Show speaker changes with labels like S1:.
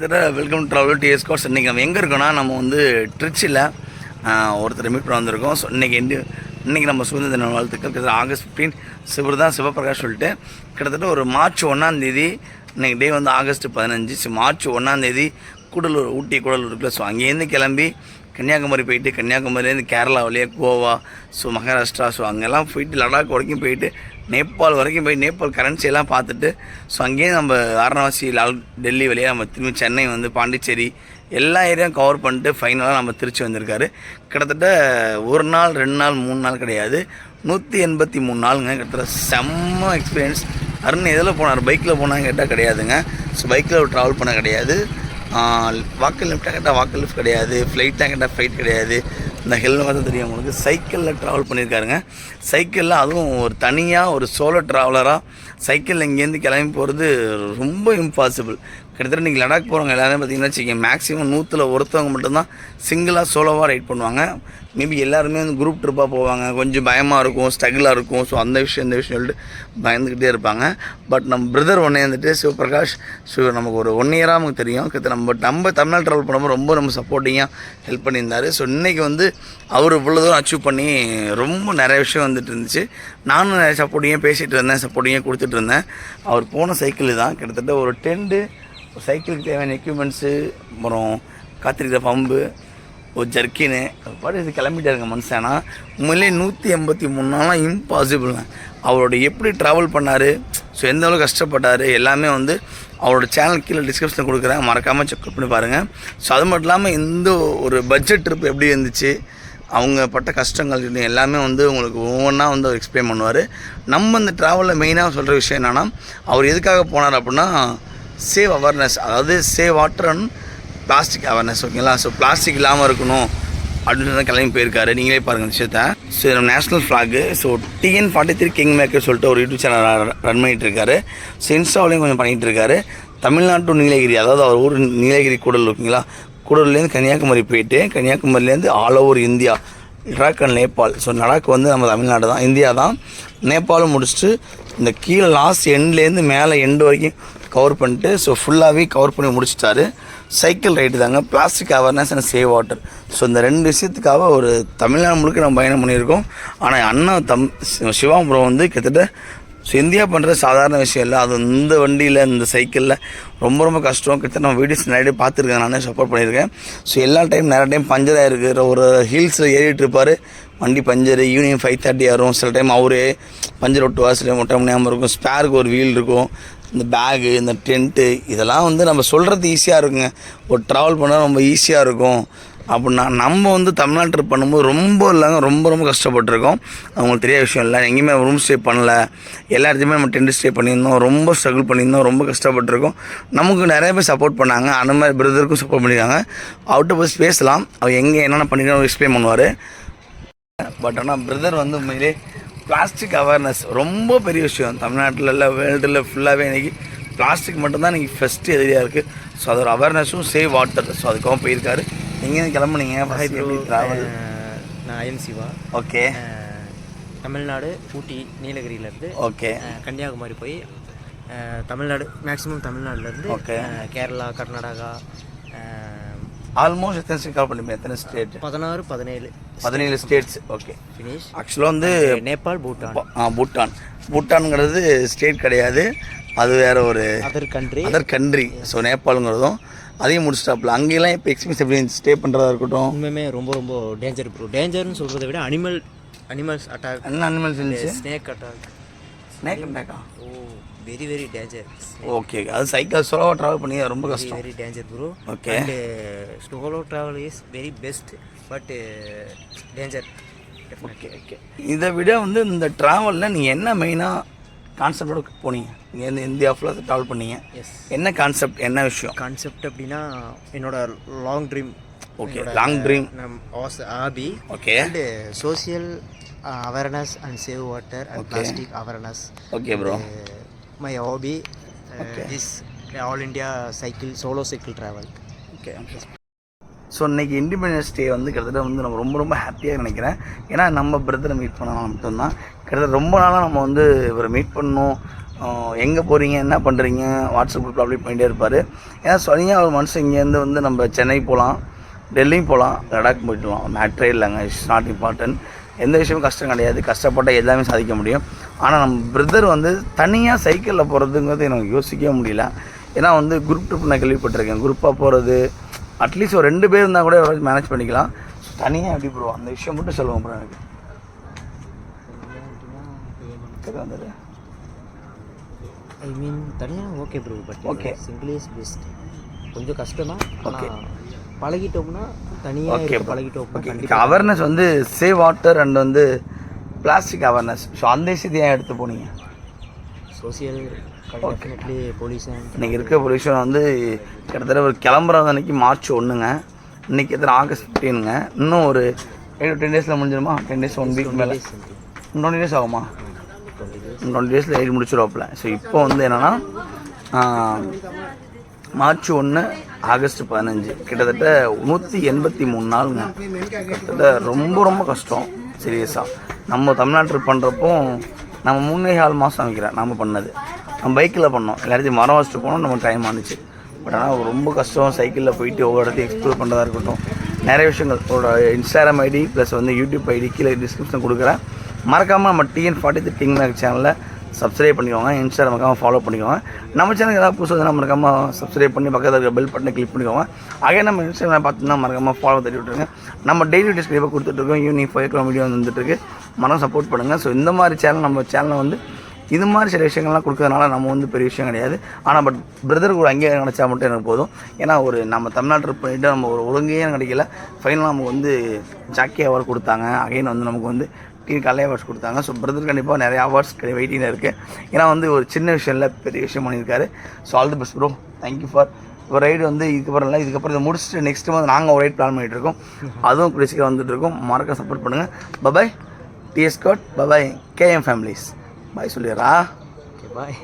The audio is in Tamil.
S1: வெல்கம் ட்ராவல் டிஎஸ் கோர்ஸ் இன்றைக்கி நம்ம எங்கே இருக்கோம்னா நம்ம வந்து ட்ரிச்சியில் ஒருத்தர் மீட் பண்ண வந்திருக்கோம். ஸோ இன்றைக்கி எண்டு இன்றைக்கி நம்ம சுதந்திர தின வாழ்த்துக்கள். கிட்டத்தட்ட ஆகஸ்ட் ஃபிஃப்டீன் சிவர் தான் சிவபிரகாஷ் சொல்லிட்டு கிட்டத்தட்ட ஒரு மார்ச் ஒன்றாந்தேதி இன்றைக்கி டே வந்து ஆகஸ்ட் பதினஞ்சு. ஸோ மார்ச் ஒன்றாந்தேதி கூடலூர் ஊட்டி கூடலூர் இருக்குல்ல. ஸோ அங்கேருந்து கிளம்பி கன்னியாகுமரி போயிட்டு கன்னியாகுமரியிலேருந்து கேரளா வழியாக கோவா ஸோ மகாராஷ்டிரா. ஸோ அங்கெல்லாம் போயிட்டு லடாக் வரைக்கும் போயிட்டு நேபாள் வரைக்கும் போய் நேபாள் கரன்சி எல்லாம் பார்த்துட்டு ஸோ அங்கேயே நம்ம வாரணாசி லால் டெல்லி வழியாக நம்ம திரும்பி சென்னை வந்து பாண்டிச்சேரி எல்லா ஏரியாவும் கவர் பண்ணிட்டு ஃபைனலாக நம்ம திருச்சி வந்திருக்காரு. கிட்டத்தட்ட ஒரு நாள் ரெண்டு நாள் மூணு நாள் கிடையாது. நூற்றி எண்பத்தி மூணு நாளுங்க. கிட்டத்தட்ட செம்ம எக்ஸ்பீரியன்ஸ் அருண் எதில் போனார்? பைக்கில் போனால் கேட்டால் கிடையாதுங்க. ஸோ பைக்கில் ட்ராவல் பண்ண கிடையாது. வாக்கல் லிஃப்டாக கேட்டால் வாக்கல் லிஃப்ட் கிடையாது. ஃப்ளைட்டாக கேட்டால் ஃப்ளைட் கிடையாது. இந்த ஹெல்மெட் தான் தெரியும் உங்களுக்கு. சைக்கிளில் ட்ராவல் பண்ணியிருக்காருங்க. சைக்கிளில் அதுவும் ஒரு தனியாக ஒரு சோலோ ட்ராவலராக சைக்கிளில் இங்கேருந்து கிளம்பி போகிறது ரொம்ப இம்பாசிபிள் கிட்டத்தட்ட இன்றைக்கி லடாக் போகிறவங்க எல்லாருமே பார்த்தீங்கன்னா வச்சுக்கோங்க மேக்ஸிமம் நூற்றில் ஒருத்தவங்க மட்டும்தான் சிங்கிளாக சோலோவாக ரைட் பண்ணுவாங்க. மேபி எல்லாருமே வந்து குரூப் ட்ரிப்பாக போவாங்க. கொஞ்சம் பயமாக இருக்கும் ஸ்ட்ரகிளாக இருக்கும். ஸோ அந்த விஷயம் இந்த விஷயம் சொல்லிட்டு பயந்துக்கிட்டே இருப்பாங்க. பட் நம்ம பிரதர் ஒன்றே வந்துட்டு சிவபிரகாஷ் ஸோ நமக்கு ஒரு ஒன் இயராக நமக்கு தெரியும். கிட்ட நம்ம நம்ம தமிழ்நாடு ட்ராவல் பண்ணும்போது ரொம்ப நம்ம சப்போர்ட்டிங்காக ஹெல்ப் பண்ணியிருந்தார். ஸோ இன்றைக்கி வந்து அவர் இவ்வளோ தூரம் அச்சீவ் பண்ணி ரொம்ப நிறைய விஷயம் வந்துட்டு இருந்துச்சு. நானும் நிறைய சப்போர்ட்டிங்காக பேசிகிட்டு இருந்தேன் சப்போர்ட்டிங்காக கொடுத்துட்டு இருந்தேன். அவர் போன சைக்கிள் தான். கிட்டத்தட்ட ஒரு டென்ட்டு சைக்கிளுக்கு தேவையான எக்யூப்மெண்ட்ஸு அப்புறம் காத்திருக்கிற பம்பு ஒரு ஜர்க்கின்னு பாட்டு இது கிளம்பிட்டாருங்க மனுஷனா. உண்மையிலே நூற்றி எண்பத்தி மூணு நாளாக இம்பாசிபிள்ங்க அவரோட எப்படி ட்ராவல் பண்ணார் ஸோ எந்த அளவுக்கு கஷ்டப்பட்டார் எல்லாமே வந்து அவரோட சேனல் கீழே டிஸ்கிரிப்ஷனில் கொடுக்குறேன். மறக்காமல் செக் பண்ணி பாருங்கள் ஸோ அது மட்டும் இல்லாமல் இந்த ஒரு பட்ஜெட் ட்ரிப் எப்படி இருந்துச்சு அவங்க பட்ட கஷ்டங்கள் இது எல்லாமே வந்து உங்களுக்கு ஒவ்வொன்றா வந்து அவர் எக்ஸ்பிளைன் பண்ணுவார். நம்ம இந்த ட்ராவலில் மெயினாக சொல்கிற விஷயம் என்னென்னா அவர் எதுக்காக போனார் அப்படின்னா சேவ் அவேர்னஸ் அதாவது save water and plastic awareness ஓகேங்களா ஸோ பிளாஸ்டிக் இல்லாமல் இருக்கணும் அப்படின்னு தான் கிளம்பி போயிருக்காரு. நீங்களே பாருங்கள் விஷயத்தை. விஷயத்த ஸோ நம்ம national flag so TN forty three king maker சொல்லிட்டு ஒரு யூடியூப் சேனல் ரன் பண்ணிகிட்டு இருக்காரு ஸோ இன்ஸ்டாவிலையும் கொஞ்சம் பண்ணிகிட்டு இருக்காரு தமிழ்நாட்டு நீலகிரி அதாவது அவர் ஊர் நீலகிரி கூடல் ஓகேங்களா கூடல்லேருந்து கன்னியாகுமரி போயிட்டு கன்னியாகுமரியிலேருந்து all over India Ladakh and Nepal so Ladakh வந்து நம்ம தமிழ்நாடு தான் இந்தியா தான். நேபாளும் முடிச்சுட்டு இந்த கீழே லாஸ்ட் எண்ட்லேருந்து மேலே எண்டு வரைக்கும் கவர் பண்ணிட்டு ஸோ ஃபுல்லாகவே கவர் பண்ணி முடிச்சிட்டாரு. சைக்கிள் ரைடு தாங்க. Plastic awareness and save water so இந்த ரெண்டு விஷயத்துக்காக ஒரு தமிழ்நாடு முழுக்க நம்ம பயணம் பண்ணியிருக்கோம். ஆனால் அண்ணா தம் சிவாபுரம் வந்து கிட்டத்தட்ட ஸோ இந்தியா பண்ணுறது சாதாரண விஷயம் இல்லை. அது இந்த வண்டியில் இந்த சைக்கிளில் ரொம்ப ரொம்ப கஷ்டம். கிட்ட நம்ம வீடியோஸ் நிறைய பார்த்துருக்கேன். நானே சப்போர்ட் பண்ணியிருக்கேன். ஸோ எல்லா டைம் நிறைய டைம் பஞ்சர் ஆகிருக்கு ஒரு ஹில்ஸில் ஏறிட்டு இருப்பார். வண்டி பஞ்சர் ஈவினிங் ஃபைவ் தேர்ட்டி ஆகும் சில டைம் அவரே பஞ்சர் ஒட்டுவார். சில மொட்டை முடியாமல் இருக்கும். ஸ்பேருக்கு ஒரு வீல் இருக்கும். இந்த பேகு இந்த டென்ட்டு இதெல்லாம் வந்து நம்ம சொல்கிறது ஈஸியாக இருக்குங்க. ஒரு ட்ராவல் பண்ணால் ரொம்ப ஈஸியாக இருக்கும். அப்படின்னா நம்ம வந்து தமிழ்நாட்டில் ட்ரிப் பண்ணும்போது ரொம்ப இல்லைங்க ரொம்ப ரொம்ப கஷ்டப்பட்டிருக்கோம். அவங்களுக்கு தெரியாத விஷயம் இல்லை. எங்கேயுமே ரூம் ஸ்டே பண்ணல. எல்லா இடத்துலையுமே நம்ம டென்ட் ஸ்டே பண்ணியிருந்தோம். ரொம்ப ஸ்ட்ரகிள் பண்ணியிருந்தோம். ரொம்ப கஷ்டப்பட்டுருக்கோம். நமக்கு நிறைய பேர் சப்போர்ட் பண்ணாங்க. அந்த மாதிரி பிரதருக்கும் சப்போர்ட் பண்ணியிருக்காங்க. அவர்கிட்ட போய் பேசலாம். அவர் எங்கே என்னென்ன பண்ணிருக்காங்க எக்ஸ்பிளைன் பண்ணுவார். பட் ஆனால் பிரதர் வந்து உண்மையிலே பிளாஸ்டிக் அவேர்னஸ் ரொம்ப பெரிய விஷயம். தமிழ்நாட்டில் இல்லை வேர்ல்டில் ஃபுல்லாகவே இன்றைக்கி பிளாஸ்டிக் மட்டும்தான் இன்றைக்கி ஃபஸ்ட்டு எதிரியாக இருக்குது ஸோ அதோட அவேர்னஸும் சேவ் வாட்டர் ஸோ அதுக்காக போயிருக்காரு. எங்கேயும் கிளம்புனீங்க? ட்ராவல்
S2: நான் ஐஎம் சிவா.
S1: ஓகே
S2: தமிழ்நாடு ஊட்டி நீலகிரியிலேருந்து
S1: ஓகே
S2: கன்னியாகுமரி போய் தமிழ்நாடு மேக்ஸிமம் தமிழ்நாடுலேருந்து
S1: Okay.
S2: கேரளா கர்நாடகா
S1: ஆல்மோஸ்ட் எத்தனை ஸ்டேட் கவர் பண்ணிப்பேன் எத்தனை ஸ்டேட்
S2: பதினாறு பதினேழு.
S1: பதினேழு ஸ்டேட்ஸ் ஓகே
S2: ஃபினிஷ்
S1: ஆக்சுவலாக வந்து
S2: நேபாள் பூட்டான்.
S1: ஆ, பூட்டான். பூட்டான்ங்கிறது ஸ்டேட் கிடையாது. அது வேற ஒரு
S2: other country
S1: other country so நேபாளுங்கிறதும் அதையும் முடிச்சிட்டாப்புல. அங்கெல்லாம் இப்போ எக்ஸ்பீரியன்ஸ் எப்படி ஸ்டே பண்ணுறதா இருக்கட்டும்.
S2: உண்மையுமே ரொம்ப ரொம்ப டேஞ்சர் ப்ரோ டேஞ்சர்னு சொல்கிறத விட அனிமல் அனிமல்ஸ் அட்டாக்
S1: என்ன அனிமல்ஸ்
S2: ஸ்னேக் அட்டாக்
S1: ஸ்னேக் அட்டாக்கா
S2: oh very very danger
S1: okay அது சைக்கிள் சோலோவாக ட்ராவல் பண்ணி ரொம்ப கஷ்டம்.
S2: Very danger bro
S1: Okay.
S2: And solo travel is very best but danger
S1: okay okay இதை விட வந்து இந்த ட்ராவலில் நீங்கள் என்ன மெயினாக கான்செப்டோட போனீங்க? நீங்கள் இந்த இந்தியா ஃபுல்லாக ட்ராவல் பண்ணீங்க.
S2: எஸ்
S1: என்ன கான்செப்ட் என்ன விஷயம்?
S2: கான்செப்ட் அப்படின்னா என்னோட long dream
S1: okay long dream
S2: நம் was hobby
S1: okay
S2: and social awareness and save water and plastic awareness
S1: okay bro
S2: my hobby is all India cycle solo cycle travel
S1: okay so இன்னைக்கு இண்டிபெண்டன்ஸ் டே வந்து கிட்டத்தட்ட வந்து நம்ம ரொம்ப ரொம்ப ஹாப்பியாக நினைக்கிறேன். ஏன்னா நம்ம பிரதரை மீட் பண்ணலாம் மட்டும்தான். கிட்டத்தட்ட ரொம்ப நாளாக நம்ம வந்து இவரை மீட் பண்ணணும். எங்கே போகிறீங்க என்ன பண்ணுறீங்க வாட்ஸ்அப் குரூப்பில் அப்டேட் பண்ணிகிட்டே இருப்பார். ஏன்னா சொன்னீங்க ஒரு மனுஷன் இங்கேருந்து வந்து நம்ம சென்னை போகலாம் டெல்லியும் போகலாம் லடாக் போயிட்டுலாம் மேட்ரே இல்லைங்க இட்ஸ் நாட் இம்பார்ட்டன்ட் எந்த விஷயமும் கஷ்டம் கிடையாது. கஷ்டப்பட்டால் எல்லாமே சாதிக்க முடியும். ஆனால் நம்ம பிரதர் வந்து தனியாக சைக்கிளில் போகிறதுங்கிறது எனக்கு யோசிக்கவே முடியல. ஏன்னா வந்து குரூப் ட்ரிப் நான் கேள்விப்பட்டிருக்கேன். குரூப்பாக போகிறது அட்லீஸ்ட் ஒரு ரெண்டு பேர் இருந்தால் கூட மேனேஜ் பண்ணிக்கலாம். தனியாக எப்படி ப்ரோ அந்த விஷயம் மட்டும் சொல்லுவோம் ப்ரோ எனக்கு.
S2: ஐ மீன் தனியாக okay bro but
S1: Okay.
S2: Single is best கொஞ்சம் கஷ்டம் தான்
S1: Okay.
S2: பழகிட்டோம்னா தனியாக
S1: ஓகே
S2: கண்டிப்பாக
S1: அவேர்னஸ் வந்து சேவ் வாட்டர் அண்ட் வந்து பிளாஸ்டிக் அவேர்னஸ் ஸோ அந்த விஷயத்தை ஏன் எடுத்து போனீங்க.
S2: சோசியல் டெஃபினெட்லி பொல்யூஷன்
S1: இன்றைக்கி இருக்க பொல்யூஷன் வந்து கிட்டத்தட்ட ஒரு கிளம்புற அன்னைக்கு மார்ச் ஒன்றுங்க இன்றைக்கி எத்தனை ஆகஸ்ட் ஃபிஃப்டீனுங்க இன்னும் ஒரு எயிட் டென் டேஸில் முடிஞ்சிருமா? டென் டேஸ் ஒன் வீக் மேலே. டுவெண்ட்டி டேஸ் ஆகுமா? டுவெண்ட்டி டேஸில் எழுதி முடிச்சிருவாப்பில். ஸோ இப்போ வந்து என்னென்னா மார்ச் ஒன்று ஆகஸ்ட் பதினஞ்சு. கிட்டத்தட்ட நூற்றி எண்பத்தி மூணு நாளுங்க. கிட்டத்தட்ட ரொம்ப ரொம்ப கஷ்டம். சீரியஸாக நம்ம தமிழ்நாட்டில் பண்ணுறப்போ நம்ம மூணே கால் மாதம் வைக்கிறேன் நம்ம பண்ணது. நம்ம பைக்கில் பண்ணோம். எல்லாத்தையும் மரம் வச்சுட்டு போனோம் நம்ம டைம் ஆனிச்சு. பட் ஆனால் ரொம்ப கஷ்டம். சைக்கிளில் போயிட்டு ஒவ்வொரு இடத்தையும் எக்ஸ்ப்ளோர் பண்ணுறதா இருக்கட்டும். நிறைய விஷயங்கள். இன்ஸ்டாகிராம் ஐடி ப்ளஸ் வந்து யூடியூப் ஐடி கீழே டிஸ்கிரிப்ஷன் கொடுக்குறேன். மறக்காமல் நம்ம TN forty three king make சேனலில் சப்ஸ்கிரைப் பண்ணிக்கோங்க. இன்ஸ்டாகிராம் மறக்காமல் ஃபாலோ பண்ணிக்கோங்க. நம்ம சேனல் ஏதாவது புதுசாக நம்ம மறக்காமல் சப்ஸ்கிரைப் பண்ணி பக்கத்தில் இருக்க பெல் பட்டனை கிளிக் பண்ணிக்கோங்க. அதே நம்ம இன்ஸ்டாகிராம் பார்த்தீங்கன்னா மறக்காமல் ஃபாலோ தட்டி விட்டுருங்க. நம்ம டெய்லி டிஸ்கிரைப்பாக கொடுத்துட்ருக்கோம் ஈவினிங் ஃபைவ் கிலோ வீடியோ வந்துட்டுருக்கு மனம் சப்போர்ட் பண்ணுங்கள் ஸோ இந்த மாதிரி சேனல் நம்ம சேனலை வந்து இது மாதிரி சில விஷயங்கள்லாம் கொடுக்கறதுனால நம்ம வந்து பெரிய விஷயம் கிடையாது. ஆனால் பட் பிரதர் ஒரு அங்கீகாரம் நினச்சா மட்டும் எனக்கு போதும். ஏன்னா ஒரு நம்ம தமிழ்நாட்டு பண்ணிவிட்டு நம்ம ஒரு ஒழுங்கையே கிடைக்கல. ஃபைனலாக நமக்கு வந்து ஜாக்கி அவார்டு கொடுத்தாங்க. அகைன் வந்து நமக்கு வந்து டீ கலை அவார்ட்ஸ் கொடுத்தாங்க. ஸோ பிரதர் கண்டிப்பாக நிறைய அவார்ட்ஸ் வெயிட்டிங்கில் இருக்குது ஏன்னா வந்து ஒரு சின்ன விஷயம் இல்லை பெரிய விஷயம் பண்ணியிருக்காரு. So all the best bro thank you for ஒரு ரைடு வந்து இதுக்கப்புறம் இல்லை இதுக்கப்புறம் இதை முடிச்சுட்டு நெக்ஸ்ட் வந்து நாங்கள் ஒரு ரைட் பிளான் பண்ணிகிட்டு இருக்கோம். அதுவும் கூடிய சீக்கிரம் வந்துட்டு இருக்கோம். மறக்க சப்போர்ட் பண்ணுங்கள் பபாய் டிஎஸ் கோட் பபாய் KM families bye சொல்லிடுறா.
S2: Okay bye